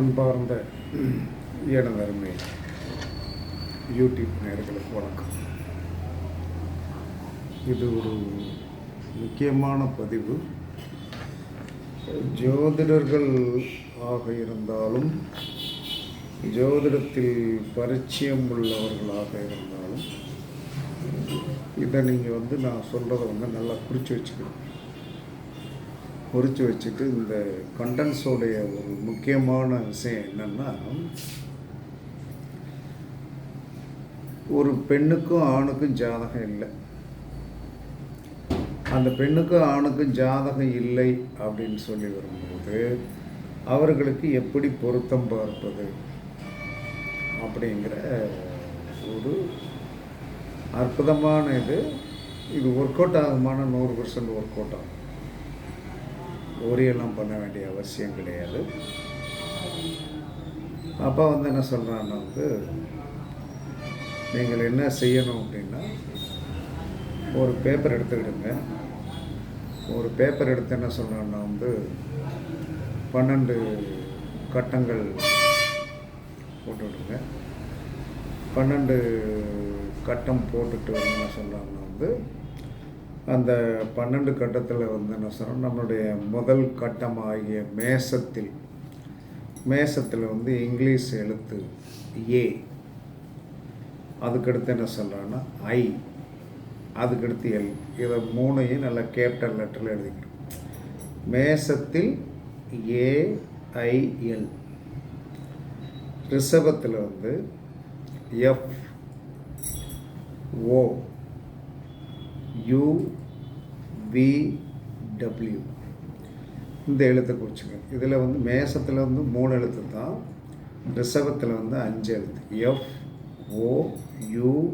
அன்பார்ந்த எனது அருமை யூடியூப் நேர்களுக்கு வணக்கம். இது ஒரு முக்கியமான பதிவு. ஜோதிடர்கள் ஆக இருந்தாலும் ஜோதிடத்தில் பரிச்சயம் உள்ளவர்களாக இருந்தாலும் இதை நீங்கள் வந்து நான் சொல்கிறத வந்து நல்லா குறித்து வச்சுக்கணும். குறித்து வச்சுட்டு இந்த கண்டன்ஸோடைய ஒரு முக்கியமான விஷயம் என்னென்னா ஒரு பெண்ணுக்கும் ஆணுக்கும் ஜாதகம் இல்லை. அந்த பெண்ணுக்கும் ஆணுக்கும் ஜாதகம் இல்லை அப்படின்னு சொல்லி வரும்போது அவர்களுக்கு எப்படி பொருத்தம் பார்ப்பது அப்படிங்கிற ஒரு அற்புதமான இது. இது ஒர்க் அவுட் ஆகுமான நூறு பர்சன்ட் ஒர்க் அவுட் ஆகும்? ஒரியெல்லாம் பண்ண வேண்டிய அவசியம் கிடையாது. அப்பா வந்து என்ன சொல்கிறான்னா வந்து நீங்கள் என்ன செய்யணும் அப்படின்னா ஒரு பேப்பர் எடுத்துக்கிடுங்க. ஒரு பேப்பர் எடுத்து என்ன சொல்கிறான்னா வந்து பன்னெண்டு கட்டங்கள் போட்டுவிடுங்க பன்னெண்டு கட்டம் போட்டுட்டு வந்து என்ன சொல்கிறாங்கன்னா வந்து அந்த பன்னெண்டு கட்டத்தில் வந்து என்ன சொல்கிறோம் நம்மளுடைய முதல் கட்டம் ஆகிய மேசத்தில் மேசத்தில் வந்து இங்கிலீஷ் எழுத்து ஏ. அதுக்கடுத்து என்ன சொல்கிறான்னா ஐ. அதுக்கடுத்து எல். இதை மூணையும் நல்லா கேபிட்டல் லெட்டரில் எழுதிக்கணும். மேசத்தில் ஏஐஎல் ரிஷபத்தில் வந்து எஃப் ஓ. யூ இந்த எழுத்தை குறிச்சுங்க இதில் வந்து மேசத்தில் வந்து மூணு எழுத்து தான். ரிசவத்தில் வந்து அஞ்சு எழுத்து. எஃப் ஓ யூ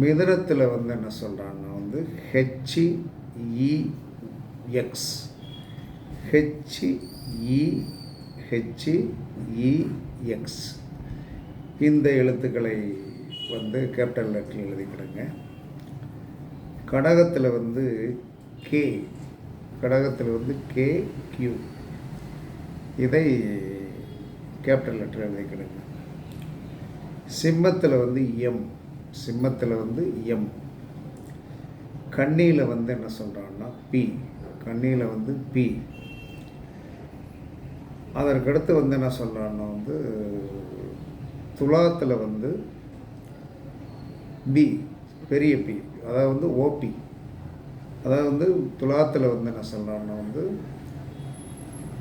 மிதனத்தில் வந்து என்ன சொல்கிறாங்கன்னா வந்து ஹெச்இஎக்ஸ் ஹெச்இ இந்த எழுத்துக்களை வந்து கேபிட்டல் லெட்டரில் எழுதிக்கிடுங்க. கடகத்தில் வந்து கே கடகத்தில் வந்து கே கியூ இதை கேபிட்டல் லெட்டர் எழுதிக்கிடுங்க. சிம்மத்தில் வந்து எம் சிம்மத்தில் வந்து எம் கண்ணியில் வந்து என்ன சொல்கிறான்னா பி கண்ணியில் வந்து பி அதற்கடுத்து வந்து என்ன சொல்கிறான்னா வந்து துலாத்தில் வந்து பி பெரிய பி அதாவது வந்து ஓபி அதாவது வந்து துலாத்தில் வந்து என்ன சொல்கிறான்னா வந்து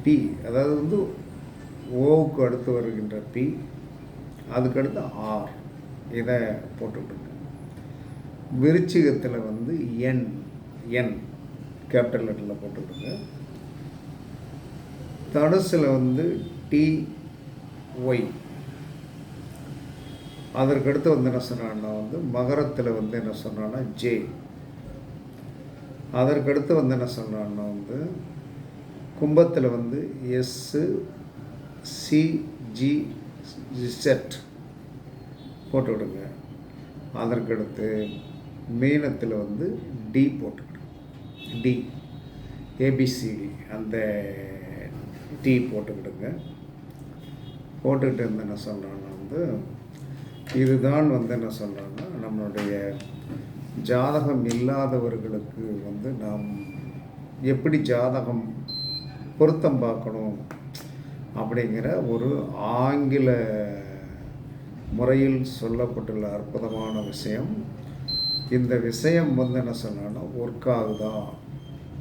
பி அதாவது வந்து ஓவுக்கு அடுத்து வருகின்ற பி அதுக்கடுத்து ஆர் இதை போட்டுவிட்டுங்க விருச்சிகத்தில் வந்து என் என் கேபிட்டல் லெட்டரில் போட்டுவிடுங்க தனுசில் வந்து டி ஒய் அதற்கடுத்து வந்து என்ன சொன்னான்னா வந்து மகரத்தில் வந்து என்ன சொன்னான்னா ஜே. அதற்கடுத்து வந்து என்ன சொன்னான்னா வந்து கும்பத்தில் வந்து எஸ்ஸு சிஜி ஜிசெட் போட்டு விடுங்க. அதற்கடுத்து மீனத்தில் வந்து டி போட்டுக்கிடுங்க டி ஏபிசிடி அந்த டி போட்டுக்கிடுங்க போட்டுக்கிட்டு வந்து என்ன சொல்கிறான்னா வந்து இதுதான் வந்து என்ன சொல்கிறாங்கன்னா நம்மளுடைய ஜாதகம் இல்லாதவர்களுக்கு வந்து நாம் எப்படி ஜாதகம் பொருத்தம் பார்க்கணும் அப்படிங்கிற ஒரு ஆங்கில முறையில் சொல்லப்பட்டுள்ள அற்புதமான விஷயம். இந்த விஷயம் வந்து என்ன சொன்னான்னா ஒர்க் ஆகுதா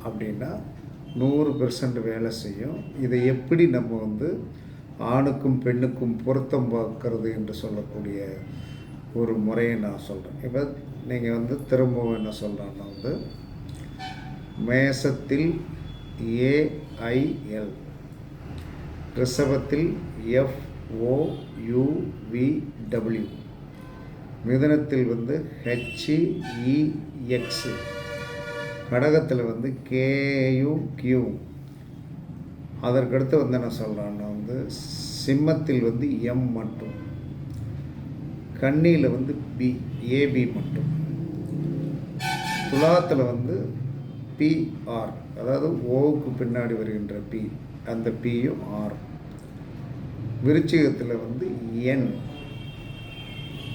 அப்படின்னா நூறு பெர்சன்ட் வேலை செய்யும். இதை எப்படி நம்ம வந்து ஆணுக்கும் பெண்ணுக்கும் பொருத்தம் பார்க்கறது என்று சொல்லக்கூடிய ஒரு முறையை நான் சொல்கிறேன் இப்போ நீங்கள் வந்து திரும்பவும் என்ன சொல்கிறான்னா வந்து மேசத்தில் ஏஐஎல் ரிஷபத்தில் எஃப் டபிள்யூ மிதனத்தில் வந்து ஹெச்இஎக்ஸு கடகத்தில் வந்து கேயு கியூ அதற்கடுத்து வந்து என்ன சொல்கிறான்னா வந்து சிம்மத்தில் வந்து எம் மட்டும். கன்னியில் வந்து பி ஏபி மட்டும். துலாத்தில் வந்து பிஆர் அதாவது ஓவுக்கு பின்னாடி வருகின்ற பி அந்த பியும் ஆர் விருச்சிகத்தில் வந்து என்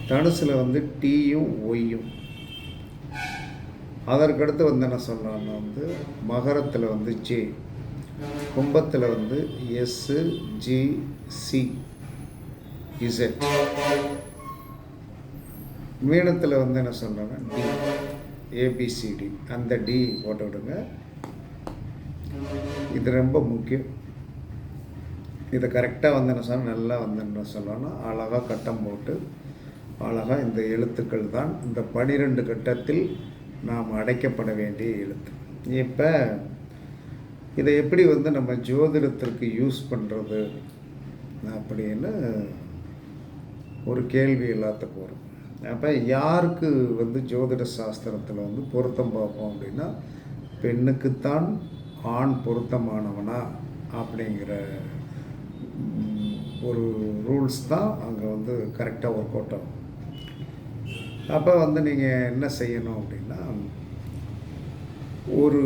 தனுசில் வந்து டீயும் ஒய்யும் அதற்கடுத்து வந்து என்ன சொல்கிறான்னா வந்து மகரத்தில் வந்து ஜே கும்பத்தில் வந்து எஸ்ஸு ஜி சி இசட் மீனத்தில் வந்து என்ன சொல்கிறாங்க டி ஏபிசிடி அந்த டி போட்டு விடுங்க. இது ரொம்ப முக்கியம். இதை கரெக்டாக வந்து என்ன சொன்னால் நல்லா வந்து என்ன சொல்லணும்னா அழகாக கட்டம் போட்டு அழகாக இந்த எழுத்துக்கள் தான் இந்த பனிரெண்டு கட்டத்தில் நாம் அடைக்கப்பட வேண்டிய எழுத்து. இப்போ இதை எப்படி வந்து நம்ம ஜோதிடத்திற்கு யூஸ் பண்ணுறது அப்படின்னு ஒரு கேள்வி எல்லாத்துக்கும் வரும். அப்போ யாருக்கு வந்து ஜோதிட சாஸ்திரத்தில் வந்து பொருத்தம் பார்ப்போம் அப்படின்னா பெண்ணுக்குத்தான் ஆண் பொருத்தமானவனா அப்படிங்கிற ஒரு ரூல்ஸ் தான் அங்கே வந்து கரெக்டாக ஒர்க் அவுட் ஆகும். அப்போ வந்து நீங்கள் என்ன செய்யணும் அப்படின்னா ஒரு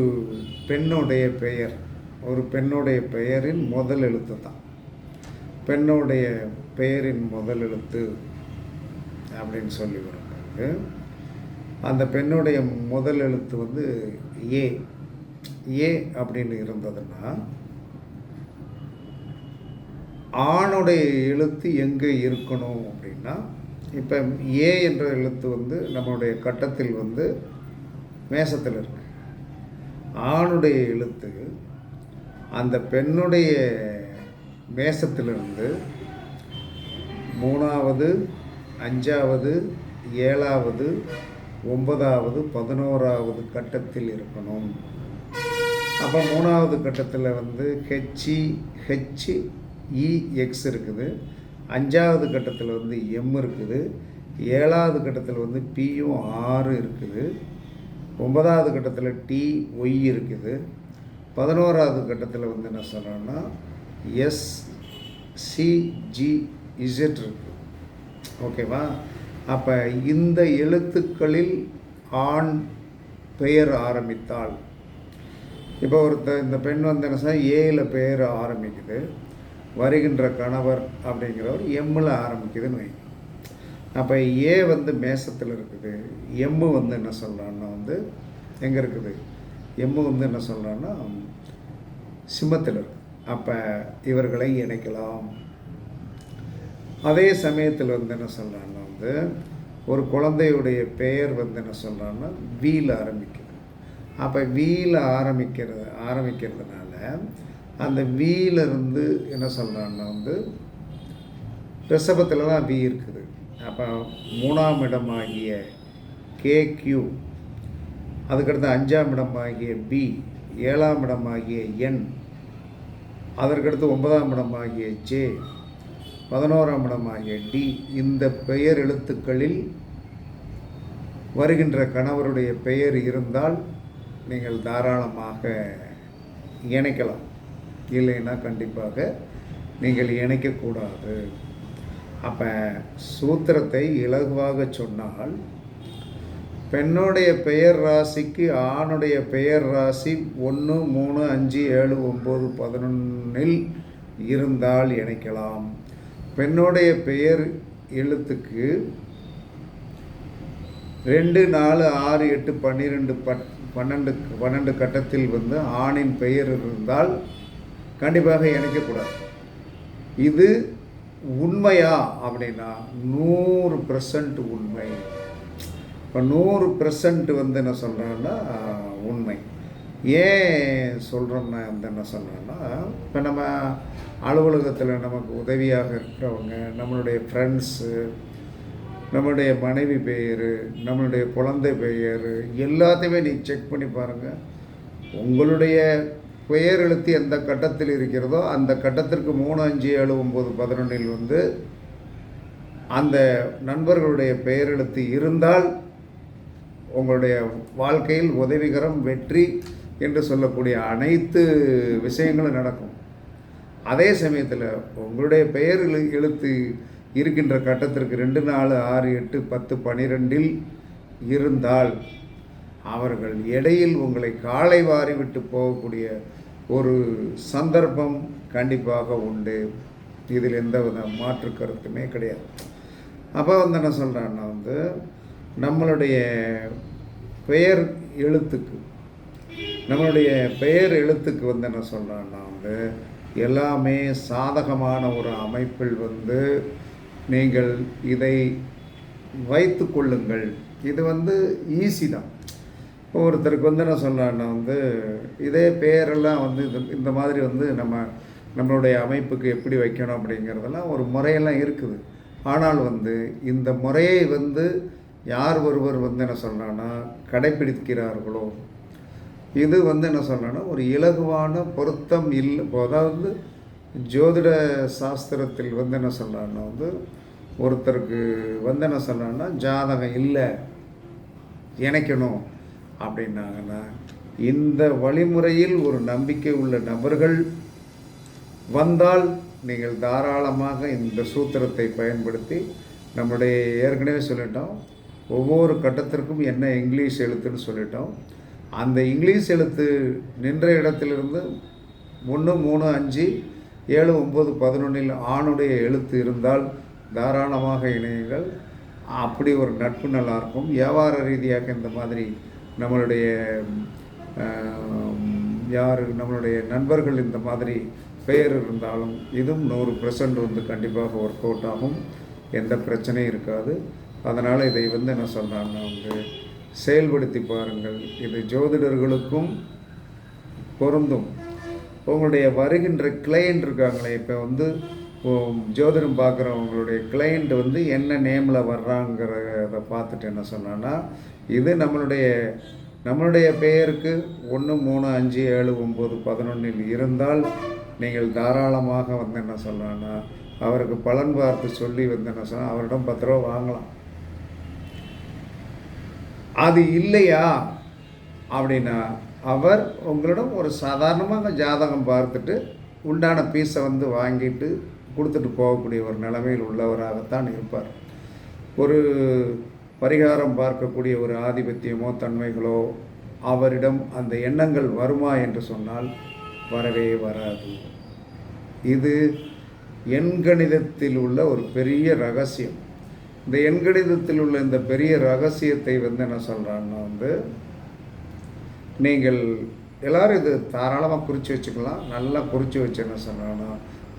பெண்ணுடைய பெயர் ஒரு பெண்ணுடைய பெயரின் முதல் எழுத்து தான். பெண்ணுடைய பெயரின் முதல் எழுத்து அப்படின்னு சொல்லி வரும்போது அந்த பெண்ணுடைய முதல் எழுத்து வந்து ஏ ஏ அப்படின்னு இருந்ததுன்னா ஆணுடைய எழுத்து எங்கே இருக்கணும் அப்படின்னா இப்போ ஏ என்ற எழுத்து வந்து நம்மளுடைய கட்டத்தில் வந்து மேசத்தில் இருக்கு. ஆணுடைய எழுத்து அந்த பெண்ணுடைய மேசத்திலிருந்து மூணாவது அஞ்சாவது ஏழாவது ஒன்பதாவது பதினோராவது கட்டத்தில் இருக்கணும். அப்போ மூணாவது கட்டத்தில் வந்து ஹெச்இ ஹெச் இஎக்ஸ் இருக்குது. அஞ்சாவது கட்டத்தில் வந்து எம் இருக்குது. ஏழாவது கட்டத்தில் வந்து பியும் ஆறு இருக்குது. ஒன்பதாவது கட்டத்தில் டி ஒய் இருக்குது. பதினோராவது கட்டத்தில் வந்து என்ன சொல்கிறோன்னா எஸ் சிஜி இசட் இருக்குது ஓகேவா அப்போ இந்த எழுத்துக்களில் ஆண் பெயர் ஆரம்பித்தால் இப்போ ஒருத்த இந்த பெண் வந்து என்ன சொன்னால் ஏயில் பெயர் ஆரம்பிக்குது. வருகின்ற கணவர் அப்படிங்கிறவர் எம்மில் ஆரம்பிக்குதுன்னு வைங்க. அப்போ ஏ வந்து மேசத்தில் இருக்குது. எம்மு வந்து என்ன சொல்கிறான்னா வந்து எங்கே இருக்குது? எம்மு வந்து என்ன சொல்கிறான்னா சிம்மத்தில் இருக்கு. அப்போ இவர்களை இணைக்கலாம். அதே சமயத்தில் வந்து என்ன சொல்கிறான்னா வந்து ஒரு குழந்தையுடைய பெயர் வந்து என்ன சொல்கிறான்னா வீல் ஆரம்பிக்குது. அப்போ வீல் ஆரம்பிக்கிறது ஆரம்பிக்கிறதுனால அந்த வீலருந்து என்ன சொல்கிறான்னா வந்து ரிஷபத்தில் தான் வீ இருக்குது. அப்போ மூணாம் இடமாகிய கேக்யூ அதுக்கடுத்து அஞ்சாம் இடமாகிய பி ஏழாம் இடமாகிய என் அதற்கடுத்து ஒன்பதாம் இடமாகிய ஜே பதினோராம் இடமாகிய டி. இந்த பெயர் எழுத்துக்களில் வருகின்ற கணவருடைய பெயர் இருந்தால் நீங்கள் தாராளமாக இணைக்கலாம். இல்லைன்னா கண்டிப்பாக நீங்கள் இணைக்கக்கூடாது. அப்போ சூத்திரத்தை இலகுவாக சொன்னால் பெண்ணுடைய பெயர் ராசிக்கு ஆணுடைய பெயர் ராசி ஒன்று மூணு அஞ்சு ஏழு ஒம்பது பதினொன்றில் இருந்தால் இணைக்கலாம். பெண்ணுடைய பெயர் எழுத்துக்கு ரெண்டு நாலு ஆறு எட்டு பன்னிரெண்டு பட் பன்னெண்டு பன்னெண்டு கட்டத்தில் வந்து ஆணின் பெயர் இருந்தால் கண்டிப்பாக இணைக்கக்கூடாது. இது உண்மையா அப்படின்னா நூறு பர்சன்ட் உண்மை. இப்போ நூறு பர்சன்ட் வந்து என்ன சொல்கிறேன்னா உண்மை. ஏன் சொல்கிறோம்னா வந்து என்ன சொல்கிறேன்னா இப்போ நம்ம அலுவலகத்தில் நமக்கு உதவியாக இருக்கிறவங்க நம்மளுடைய ஃப்ரெண்ட்ஸு நம்மளுடைய மனைவி பெயர் நம்மளுடைய குழந்தை பெயர் எல்லாத்தையுமே நீ செக் பண்ணி பாருங்கள் உங்களுடைய பெயர் எழுத்து எந்த கட்டத்தில் இருக்கிறதோ அந்த கட்டத்திற்கு மூணு அஞ்சு ஏழு ஒம்பது பதினொன்றில் வந்து அந்த நண்பர்களுடைய பெயர் எழுத்து இருந்தால் உங்களுடைய வாழ்க்கையில் உதவிகரம் வெற்றி என்று சொல்லக்கூடிய அனைத்து விஷயங்களும் நடக்கும். அதே சமயத்தில் உங்களுடைய பெயர் எழு எழுத்து இருக்கின்ற கட்டத்திற்கு ரெண்டு நாலு ஆறு எட்டு பத்து பனிரெண்டில் இருந்தால் அவர்கள் இடையில் உங்களை காலை வாரி விட்டு போகக்கூடிய ஒரு சந்தர்ப்பம் கண்டிப்பாக உண்டு. இதில் எந்த வித மாற்று கருத்துமே கிடையாது. அப்போ வந்து என்ன சொல்கிறேன்னா வந்து நம்மளுடைய பெயர் எழுத்துக்கு நம்மளுடைய பெயர் எழுத்துக்கு வந்து என்ன சொல்கிறேன்னா வந்து எல்லாமே சாதகமான ஒரு அமைப்பில் வந்து நீங்கள் இதை வைத்து கொள்ளுங்கள். இது வந்து ஈஸி தான். ஒருத்தருக்கு வந்து என்ன சொல்கிறேன்னா வந்து இதே பேரெல்லாம் வந்து இது இந்த மாதிரி வந்து நம்ம நம்மளுடைய அமைப்புக்கு எப்படி வைக்கணும் அப்படிங்கிறதெல்லாம் ஒரு முறையெல்லாம் இருக்குது. ஆனால் வந்து இந்த முறையை வந்து யார் ஒருவர் வந்து என்ன சொல்கிறான்னா கடைப்பிடிக்கிறார்களோ இது வந்து என்ன சொல்கிறேன்னா ஒரு இலகுவான பொருத்தம் இல்லை அதாவது ஜோதிட சாஸ்திரத்தில் வந்து என்ன சொல்கிறான்னா வந்து ஒருத்தருக்கு வந்து என்ன சொல்கிறான்னா ஜாதகம் இல்லை இணைக்கணும். அப்படின்னாங்கன்னா இந்த வழிமுறையில் ஒரு நம்பிக்கை உள்ள நபர்கள் வந்தால் நீங்கள் தாராளமாக இந்த சூத்திரத்தை பயன்படுத்தி நம்முடைய ஏற்கனவே சொல்லிட்டோம் ஒவ்வொரு கட்டத்திற்கும் என்ன இங்கிலீஷ் எழுத்துன்னு சொல்லிட்டோம். அந்த இங்கிலீஷ் எழுத்து நின்ற இடத்திலிருந்து ஒன்று மூணு அஞ்சு ஏழு ஒம்பது பதினொன்றில் ஆணுடைய எழுத்து இருந்தால் தாராளமாக இணையுங்கள். அப்படி ஒரு நட்பு நல்லாயிருக்கும் வியாபார ரீதியாக இந்த மாதிரி நம்மளுடைய யார் நம்மளுடைய நண்பர்கள் இந்த மாதிரி பெயர் இருந்தாலும் இதுவும் நூறு பர்சன்ட் வந்து கண்டிப்பாக ஒர்க் அவுட் ஆகும். எந்த பிரச்சனையும் இருக்காது. அதனால் இதை வந்து என்ன சொல்கிறாங்கன்னா வந்து செயல்படுத்தி பாருங்கள். இது ஜோதிடர்களுக்கும் பொருந்தும். உங்களுடைய வருகின்ற கிளையண்ட் இருக்காங்களே இப்போ வந்து ஜோதிடம் பார்க்குறவங்களுடைய கிளையண்ட் வந்து என்ன நேமில் வர்றாங்கிறத பார்த்துட்டு என்ன சொன்னான்னா இது நம்மளுடைய நம்மளுடைய பெயருக்கு ஒன்று மூணு அஞ்சு ஏழு ஒம்பது பதினொன்றில் இருந்தால் நீங்கள் தாராளமாக வந்து என்ன சொல்லலாம்னா அவருக்கு பலன் பார்த்து சொல்லி வந்து என்ன சொன்னால் அவரிடம் பத்து ரூபா வாங்கலாம். அது இல்லையா? அப்படின்னா அவர் உங்களிடம் ஒரு சாதாரணமாக ஜாதகம் பார்த்துட்டு உண்டான பீஸை வந்து வாங்கிட்டு கொடுத்துட்டு போகக்கூடிய ஒரு நிலைமையில் உள்ளவராகத்தான் இருப்பார். ஒரு பரிகாரம் பார்க்கக்கூடிய ஒரு ஆதிபத்தியமோ தன்மைகளோ அவரிடம் அந்த எண்ணங்கள் வருமா என்று சொன்னால் வரவே வராது. இது எண்கணிதத்தில் உள்ள ஒரு பெரிய ரகசியம். இந்த எண்கணிதத்தில் உள்ள இந்த பெரிய ரகசியத்தை வந்து என்ன சொல்கிறான்னா வந்து நீங்கள் எல்லோரும் இது தாராளமாக குறித்து வச்சுக்கலாம் நல்லா குறித்து வச்சு என்ன சொல்கிறான்னா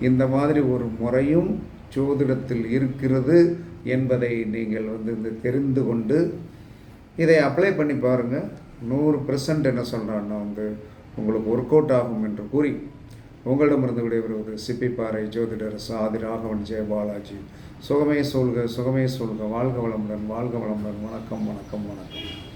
இந்த மாதிரி ஒரு முறையும் ஜோதிடத்தில் இருக்கிறது என்பதை நீங்கள் வந்து இந்த தெரிந்து கொண்டு இதை அப்ளை பண்ணி பாருங்கள் நூறு பெர்சன்ட் என்ன சொல்கிறான்னா வந்து உங்களுக்கு ஒர்க் அவுட் ஆகும் என்று கூறி உங்களிடமிருந்து விடைபெறுவது சிப்பிப்பாறை ஜோதிடர் சாதி ராகவன் ஜெயபாலாஜி சுகமே சொல்க சுகமே சொல்க. வாழ்க வளமுடன் வாழ்க வளமுடன். வணக்கம் வணக்கம் வணக்கம்.